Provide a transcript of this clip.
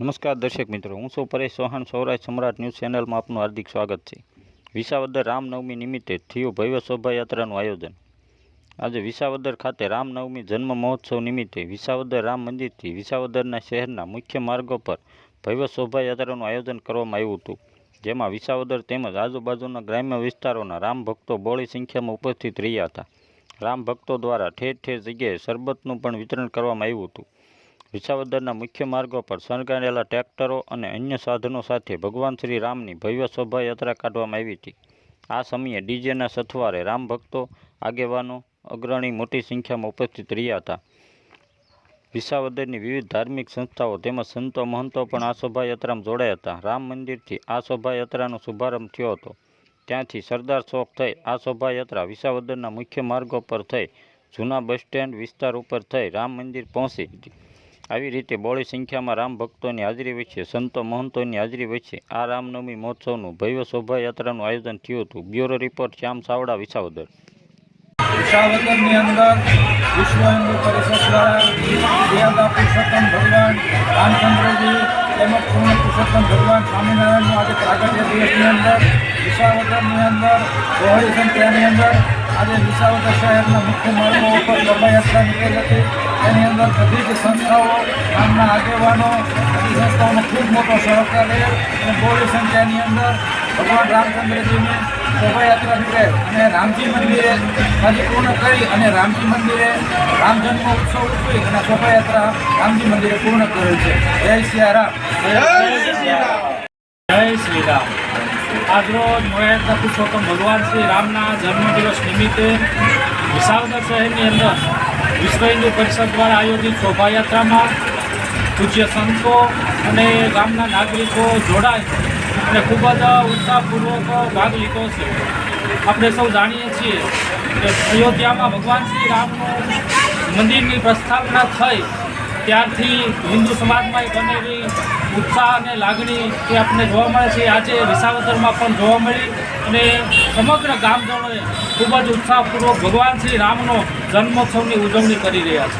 નમસ્કાર દર્શક મિત્રો, હું છું પરેશ ચૌહાણ, સૌરાષ્ટ્ર સમ્રાટ ન્યૂઝ ચેનલમાં આપનું હાર્દિક સ્વાગત છે. વિસાવદર રામનવમી નિમિત્તે થયું ભવ્ય શોભાયાત્રાનું આયોજન. આજે વિસાવદર ખાતે રામનવમી જન્મ મહોત્સવ નિમિત્તે વિસાવદર રામ મંદિરથી વિસાવદરના શહેરના મુખ્ય માર્ગો પર ભવ્ય શોભાયાત્રાનું આયોજન કરવામાં આવ્યું હતું. જેમાં વિસાવદર તેમજ આજુબાજુના ગ્રામ્ય વિસ્તારોના રામ ભક્તો બોળી સંખ્યામાં ઉપસ્થિત રહ્યા હતા. રામ ભક્તો દ્વારા ઠેર ઠેર જગ્યાએ શરબતનું પણ વિતરણ કરવામાં આવ્યું હતું. વિસાવદરના મુખ્ય માર્ગો પર શણગારેલા ટ્રેક્ટરો અને અન્ય સાધનો સાથે ભગવાન શ્રી રામની ભવ્ય શોભાયાત્રા કાઢવામાં આવી હતી. આ સમયે ડીજેના સથવારે રામ ભક્તો, આગેવાનો, અગ્રણી મોટી સંખ્યામાં ઉપસ્થિત રહ્યા હતા. વિસાવદરની વિવિધ ધાર્મિક સંસ્થાઓ તેમજ સંતો, મહંતો પણ આ શોભાયાત્રામાં જોડાયા હતા. રામ મંદિરથી આ શોભાયાત્રાનો શુભારંભ થયો હતો. ત્યાંથી સરદાર ચોક થઈ આ શોભાયાત્રા વિસાવદરના મુખ્ય માર્ગો પર થઈ, જૂના બસ સ્ટેન્ડ વિસ્તાર ઉપર થઈ રામ મંદિર પહોંચી હતી. આવી રીતે બહોળી સંખ્યામાં રામ ભક્તોની હાજરી વચ્ચે, સંતો મહંતોની હાજરી વચ્ચે આ રામનવમી મહોત્સવનું ભવ્ય શોભાયાત્રાનું આયોજન થયું હતું. Bureau report, Shyam Savada, Visavadar. વિસાવદરની અંદર વિશ્વ હિન્દુ પરિષદ પુરુષોત્તમ ભગવાન રામચંદ્રજી તેમજ પૂર્ણ પુરુષોત્તમ ભગવાન સ્વામિનારાયણનું આજે પ્રાગટ્ય દિવસની અંદર, વિસાવદરની અંદર, બહોળી સંખ્યાની અંદર આજે વિસાવદર શહેરના મુખ્ય માર્ગો ઉપર શોભાયાત્રા નીકળી હતી. તેની અંદર બધી જ સંસ્થાઓ ગામના આગેવાનો બધી સંસ્થાઓનો ખૂબ મોટો સહકાર રહે અને બહોળી સંખ્યાની અંદર ભગવાન રામચંદ્રજીની શોભાયાત્રા નીકળે અને રામજી મંદિરે પરિપૂર્ણ કરી અને રામજી મંદિરે રામ જન્મ ઉત્સવ ઉજવી અને શોભાયાત્રા રામજી મંદિરે પૂર્ણ કરેલ છે. જય સિયારામ જય શ્રી રામ. આજરોજ મોયાદા પુરુષોત્તમ ભગવાન શ્રી રામના જન્મદિવસ નિમિત્તે વિશાવદર શહેરની અંદર વિશ્વ હિન્દુ પરિષદ દ્વારા આયોજિત શોભાયાત્રામાં પૂજ્ય સંતો અને ગામના નાગરિકો જોડાય અને ખૂબ જ ઉત્સાહપૂર્વક ભાગ લીધો છે. આપણે સૌ જાણીએ છીએ કે અયોધ્યામાં ભગવાન શ્રી રામનું મંદિરની પ્રસ્થાપના થઈ ત્યારથી હિન્દુ સમાજમાં બનેલી ઉત્સાહ અને લાગણી એ આપણને જોવા મળે છે. આજે વિસાવદરમાં પણ જોવા મળી અને સમગ્ર ગામજનોએ ખૂબ જ ઉત્સાહપૂર્વક ભગવાન શ્રી રામનો જન્મોત્સવની ઉજવણી કરી રહ્યા છે.